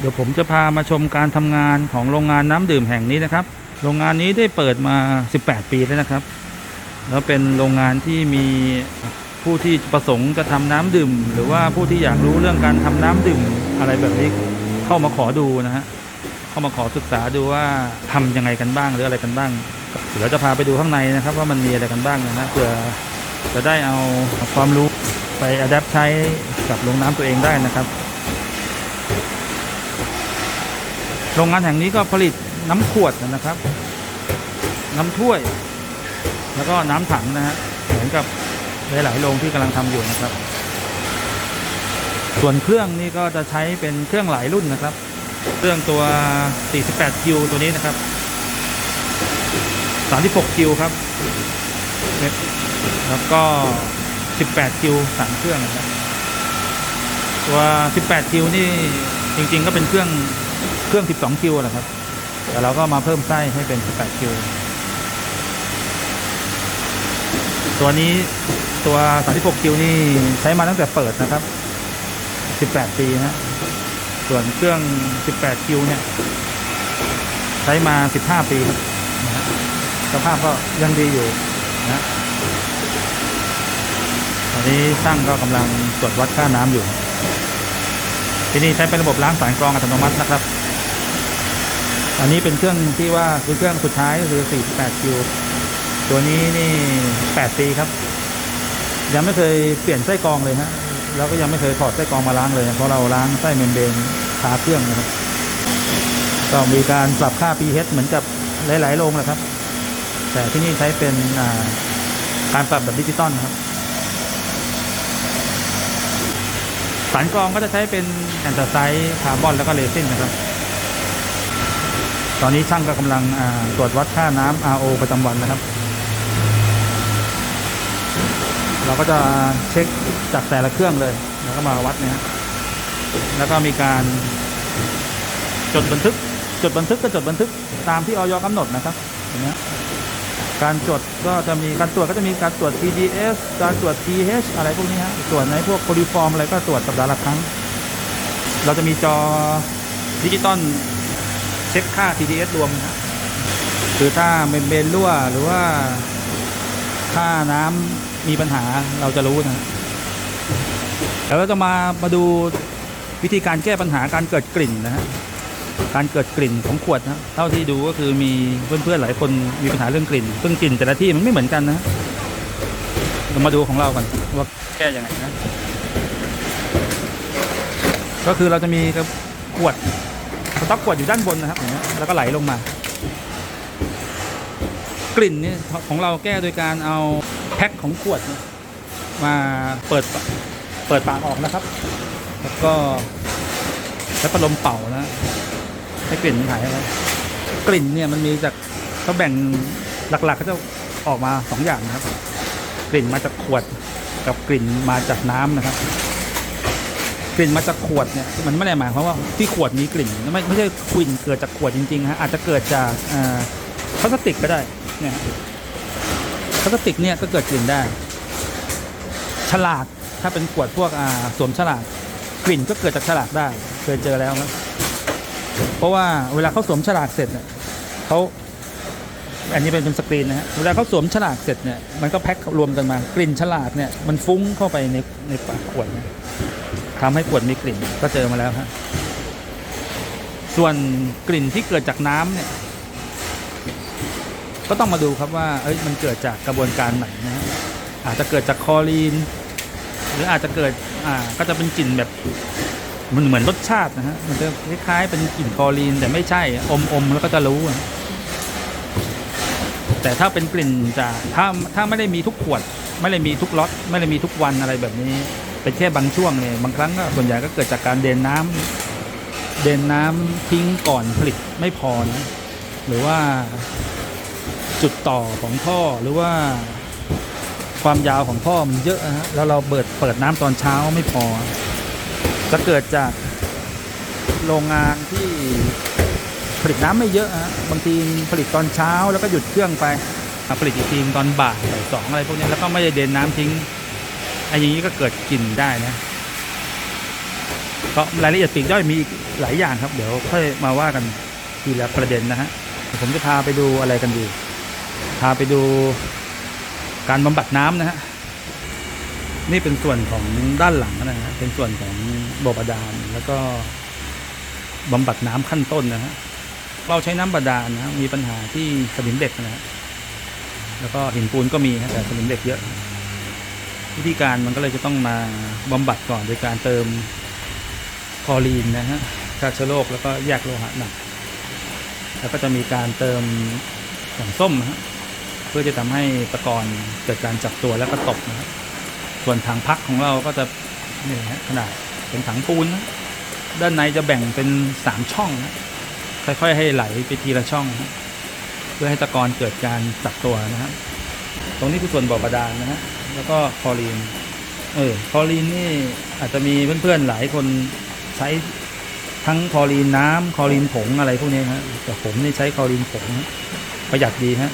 เดี๋ยวผมจะพามาชมการทำงานของโรงงานน้ำดื่มแห่งนี้นะครับ โรงงานนี้ได้เปิดมา 18 ปีแล้วนะครับ แล้วเป็นโรงงานที่มีผู้ที่ประสงค์จะทำน้ำดื่ม หรือว่าผู้ที่อยากรู้เรื่องการทำน้ำดื่มอะไรแบบนี้เข้ามาขอดูนะฮะเข้ามาขอศึกษาดูว่าทำยังไงกันบ้างหรืออะไรกันบ้างเดี๋ยวจะพาไปดูข้างในนะครับ ว่ามันมีอะไรกันบ้างนะฮะเพื่อจะได้เอาความรู้ไปอัดแอปใช้กับโรงน้ำตัวเองได้นะครับ โรงงานแห่งนี้ก็ผลิตน้ำขวดนะครับ น้ำถ้วย แล้วก็น้ำถังนะฮะเหมือนกับหลายๆโรงที่กำลังทำอยู่นะครับ ส่วนเครื่องนี่ก็จะใช้เป็นเครื่องหลายรุ่นนะครับ เครื่องตัว 48คิวตัวนี้นะครับ 36คิวครับแล้วก็ 18คิวสามเครื่องนะครับ ตัว 18คิวนี่จริง ๆ ก็เป็นเครื่อง เครื่อง 12 คิวแหละครับแต่เราก็มาเพิ่มไส้ให้เป็น 18 คิว ตัวนี้ตัว 36 คิวนี่ใช้มาตั้งแต่เปิดนะครับ 18 ปีนะส่วนเครื่อง 18 คิวเนี่ย ใช้มา 15 ปีครับนะสภาพก็ยังดีอยู่นะตอนนี้ช่างก็กำลังตรวจวัดค่าน้ำอยู่ ที่นี่ใช้เป็นระบบล้างสายกรองอัตโนมัตินะครับ อันนี้เป็นเครื่องที่ว่าคือเครื่องสุดท้ายคือ48คิวตัวนี้นี่8ปีครับ ยังไม่เคยเปลี่ยนไส้กรองเลยฮะแล้วก็ยังไม่เคยถอดไส้กรองมาล้างเลย เพราะเราล้างไส้เมมเบรนคาเครื่องนะครับก็มีการปรับค่า pH เหมือนกับหลายๆโรงนะครับ แต่ที่นี่ใช้เป็นการปรับแบบดิจิตอลนะครับสารกรองก็จะใช้เป็นแอนตาไซด์คาร์บอนแล้วก็เรซินนะครับ ตอนนี้ช่างก็กำลังตรวจวัดค่าน้ำ RO ประจำวันนะครับ เราก็จะเช็คจากแต่ละเครื่องเลย แล้วก็มาวัดเนี่ยฮะแล้วก็มีการจดบันทึก จดบันทึกก็จดบันทึกตามที่ออยกำหนดนะครับอย่างเงี้ยการจดก็จะมีการตรวจก็จะมีการตรวจ TDS การตรวจ pH อะไรพวกนี้ฮะตรวจในพวกโคลิฟอร์มอะไรก็ตรวจสัปดาห์ละครั้ง เราจะมีจอดิจิตอล เช็คค่า TDS รวมนะฮะคือถ้าเมมเบนรั่วหรือว่าค่าน้ำมีปัญหาเราจะรู้นะแล้วเราจะมามาดูวิธีการแก้ปัญหาการเกิดกลิ่นนะฮะการเกิดกลิ่นของขวดนะเท่าที่ดูก็คือมีเพื่อนๆหลายคนมีปัญหาเรื่องกลิ่นซึ่งกลิ่นแต่ละที่มันไม่เหมือนกันนะเรามาดูของเรากันว่าแก้ยังไงนะก็คือเราจะมีขวด สต็อกขวดอยู่ด้านบนนะครับอย่างเงี้แล้วก็ไหลลงมา กลิ่นนี่ของเราแก้โดยการเอาแพ็คของขวดมาเปิดเปิดปากออกนะครับ แล้วก็ใช้พัดลมเป่านะให้กลิ่นหายไปกลิ่นเนี่ยมันมีจากเขาแบ่งหลักๆก็จะออกมาสองอย่างนะครับ กลิ่นมาจากขวดกับกลิ่นมาจากน้ำนะครับ ลิ่นมาจากขวดเนี่ยมันไม่ได้หมายความว่าที่ขวดมีกลิ่นไม่ไม่ใช่กลิ่นเกิดจากขวดจริงๆฮะอาจจะเกิดจากพลาสติกก็ได้เนี่ยพลาสติกเนี่ยก็เกิดกลิ่นได้ ฉลากถ้าเป็นขวดพวกอ่าสวมฉลากกลิ่นก็เกิดจากฉลากได้ เคยเจอแล้วนะเพราะว่าเวลาเขาสวมฉลากเสร็จเนี่ยเขาอันนี้เป็นเป็นสกรีนนะฮะเวลาเขาสวมฉลากเสร็จเนี่ยมันก็แพ็ครวมกันมากลิ่นฉลากเนี่ยมันฟุ้งเข้าไปในในปากขวดนะ ทำให้ขวดมีกลิ่นก็เจอมาแล้วฮะส่วนกลิ่นที่เกิดจากน้ำเนี่ย ก็ต้องมาดูครับว่าเอ้ยมันเกิดจากกระบวนการไหนนะฮะอาจจะเกิดจากคอรีน หรืออาจจะเกิดอ่าก็จะเป็นกลิ่นแบบมันเหมือนรสชาตินะฮะมันจะคล้ายๆเป็นกลิ่นคอรีนแต่ไม่ใช่อมอมๆแล้วก็จะรู้อะแต่ถ้าเป็นกลิ่นจากถ้าถ้าไม่ได้มีทุกขวด ไม่ได้มีทุกล็อตไม่ได้มีทุกวันอะไรแบบนี้ เป็นแค่บางช่วงเนี่ยบางครั้งก็ส่วนใหญ่ก็เกิดจากการเดินน้ำเดินน้ำทิ้งก่อนผลิตไม่พอนะหรือว่าจุดต่อของท่อหรือว่าความยาวของท่อมันเยอะนะฮะแล้วเราเปิดเปิดน้ำตอนเช้าไม่พอ จะเกิดจากโรงงานที่ผลิตน้ำไม่เยอะฮะบางทีผลิตตอนเช้าแล้วก็หยุดเครื่องไปผลิตอีกทีตอนบ่ายสองอะไรพวกนี้แล้วก็ไม่ได้เดินน้ำทิ้ง ไอ้อย่างนี้ก็เกิดกลิ่นได้นะก็รายละเอียดปีกย่อยมีอีกหลายอย่างครับ เดี๋ยวค่อยมาว่ากันทีละประเด็นนะฮะผมจะพาไปดูอะไรกันดี พาไปดูการบำบัดน้ำนะฮะนี่เป็นส่วนของด้านหลังนะฮะเป็นส่วนของบ่อบาดาลแล้วก็บำบัดน้ำขั้นต้นนะฮะเราใช้น้ำบาดาลนะฮะมีปัญหาที่สนิมเด็กนะฮะแล้วก็หินปูนก็มีฮะแต่สนิมเด็กเยอะ วิธีการมันก็เลยจะต้องมาบำบัดก่อนโดยการเติมคอรีนนะฮะฆ่าเชื้อโรคแล้วก็แยกโลหะหนักแล้วก็จะมีการเติมของส้มนะฮะเพื่อจะทำให้ตะกอนเกิดการจับตัวแล้วก็ตกนะฮะส่วนถังพักของเราก็จะนี่ฮะขนาดเป็นถังปูนนะด้านในจะแบ่งเป็นสามช่องนะค่อยๆ ให้ไหลไปทีละช่องนะเพื่อให้ตะกอนเกิดการจับตัวนะฮะตรงนี้คือส่วนบ่อบาดาลนะฮะ แล้วก็คอรีน เออคอรีนนี่อาจจะมีเพื่อนๆหลายคนใช้ทั้งคอรีนน้ำคอรีนผงอะไรพวกนี้ฮะแต่ผมนี่ใช้คอรีนผงฮะประหยัดดีฮะ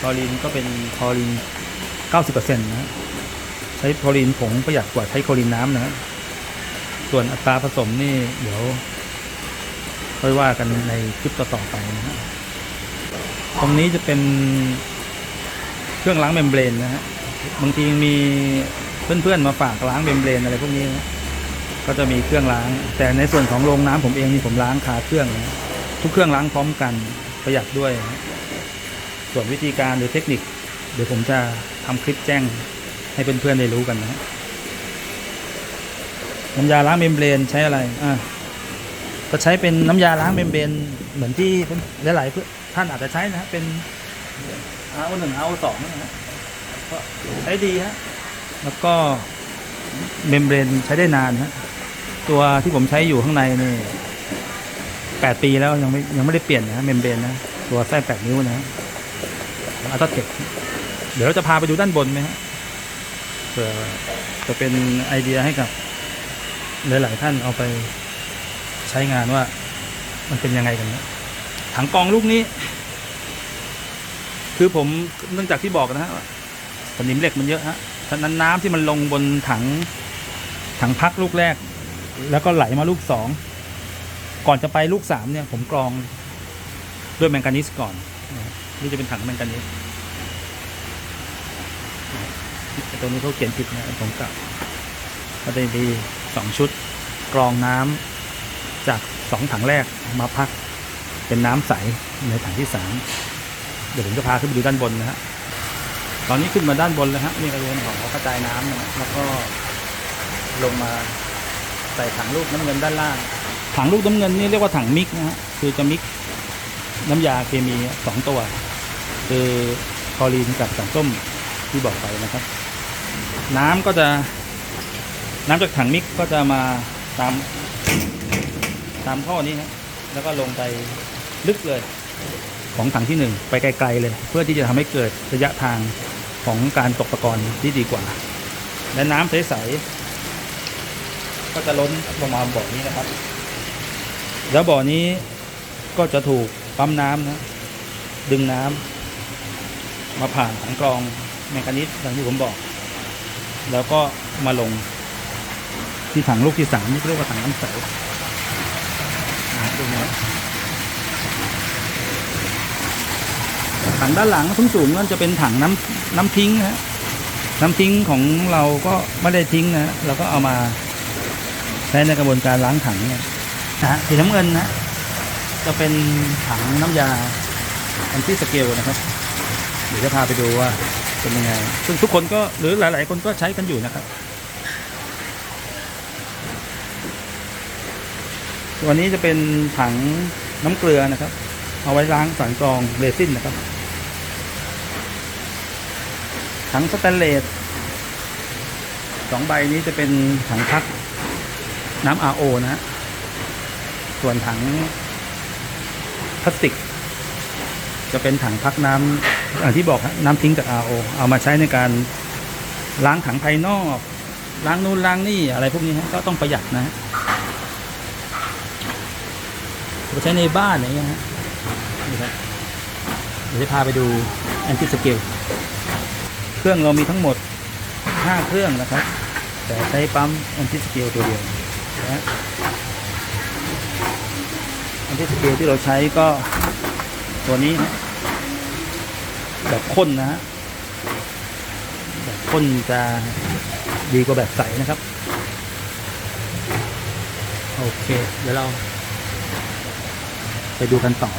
คอรีนก็เป็นคอรีน 90%นะฮะใช้คอรีนผงประหยัดกว่าใช้คอรีนน้ำนะฮะส่วนอัตราผสมนี่เดี๋ยวค่อยว่ากันในคลิปต่อๆไปนะฮะตรงนี้จะเป็น รื่องล้างเมมเบรนนะฮะบางทีมีเพื่อนๆมาฝากล้างเมมเบรนอะไรพวกนี้นะก็จะมีเครื่องล้าง แต่ในส่วนของโรงน้ำผมเองนี่ผมล้างคาเครื่องนะทุกเครื่องล้างพร้อมกันประหยัดด้วยนะส่วนวิธีการหรือเทคนิค เดี๋ยวผมจะทำคลิปแจ้งให้เพื่อนๆได้รู้กันนะน้ำยาล้างเมมเบรนใช้อะไรอ่าก็ใช้เป็นน้ำยาล้างเมมเบรนเหมือนที่หลายๆเพื่อนท่านอาจจะใช้นะเป็น เอาหนึ่งเอาสองนะฮะก็ใช้ดีฮะแล้วก็เมมเบรนใช้ได้นานฮะตัวที่ผมใช้อยู่ข้างในนี่แปดปีแล้วยังไม่ยังไม่ได้เปลี่ยนนะเมมเบรนนะตัวไส้แปดนิ้วนะอัลตราเทคเดี๋ยวเราจะพาไปดูด้านบนไหมฮะเผื่อจะเป็นไอเดียให้กับ หลาย ๆ ท่านเอาไปใช้งานว่า มันเป็นยังไงกันนะถังกองลูกนี้ คือผมเนื่องจากที่บอกนะฮะสนิมเหล็กมันเยอะฮะฉะนั้นน้ำที่มันลงบนถังถังพักลูกแรก แล้วก็ไหลมาลูกสองก่อนจะไปลูกสามเนี่ย ผมกรองด้วยแมงกานิสก่อนนี่จะเป็นถังแมงกานิสตัวนี้เขาเขียนผิดนะผมกลับก็ได้ดีสองชุดกรองน้ำจากสองถังแรกมาพัก เป็นน้ำใสในถังที่สาม ดี๋ยวผมจะพาขึ้นไปดูด้านบนนะฮะตอนนี้ขึ้นมาด้านบนแล้วฮะนี่กระเวนของกระจายน้ำนะฮะแล้วก็ลงมาใส่ถังลูกน้ำเงินด้านล่าง ถังลูกน้ำเงินนี่เรียกว่าถังมิกนะฮะคือจะมิกน้ำยาเคมีสองตัวคือคอรีนกับสารส้มที่บอกไปนะครับ น้ำก็จะน้ำจากถังมิกก็จะมาตามตามท่อนี้ฮะแล้วก็ลงไปลึกเลย ของถังที่หนึ่งไปไกลๆเลย เพื่อที่จะทำให้เกิดระยะทางของการตกตะกอนที่ดีกว่า และน้ำใสๆก็จะล้นลงมาบ่อนี้นะครับ แล้วบ่อนี้ก็จะถูกปั๊มน้ำนะดึงน้ำมาผ่านถังกรองแมงกานิสอย่างที่ผมบอก แล้วก็มาลงที่ถังลูกที่สามนี่เรียกว่าถังน้ำใสดูนะ ถังด้านหลังสูงสูงๆนั่นจะเป็นถังน้ำน้ำทิ้งนะฮะน้ำทิ้งของเราก็ไม่ได้ทิ้งนะเราก็เอามาใช้ในกระบวนการล้างถังเนี่ยนะฮะสีน้ำเงินนะจะเป็นถังน้ำยาอันที่สเกลนะครับเดี๋ยวจะพาไปดูว่าเป็นยังไง ซึ่งทุกคนก็หรือหลาย ๆ คนก็ใช้กันอยู่นะครับ วันนี้จะเป็นถังน้ำเกลือนะครับ เอาไว้ล้างสารกรองเรซินนะครับ ถังสแตนเลสสองใบนี้จะเป็นถังพักน้ำ RO นะฮะ ส่วนถังพลาสติก จะเป็นถังพักน้ำอย่างที่บอกน้ำทิ้งจาก RO เอามาใช้ในการล้างถังภายนอก ล้างนู่นล้างนี่อะไรพวกนี้ฮะก็ต้องประหยัดนะฮะใช้ในบ้านอย่างเงี้ยฮะนี่ครับเดี๋ยวจะพาไปดูแอนติสเกล เครื่องเรามีทั้งหมด 5 เครื่องนะครับ แต่ใช้ปั๊มแอนติสเกลตัวเดียวนะฮะที่สเกลที่เราใช้ก็ตัวนี้นะแบบข้นนะฮะแบบข้นจะดีกว่าแบบใสนะครับ โอเค เดี๋ยวเรา ไปดูกันต่อ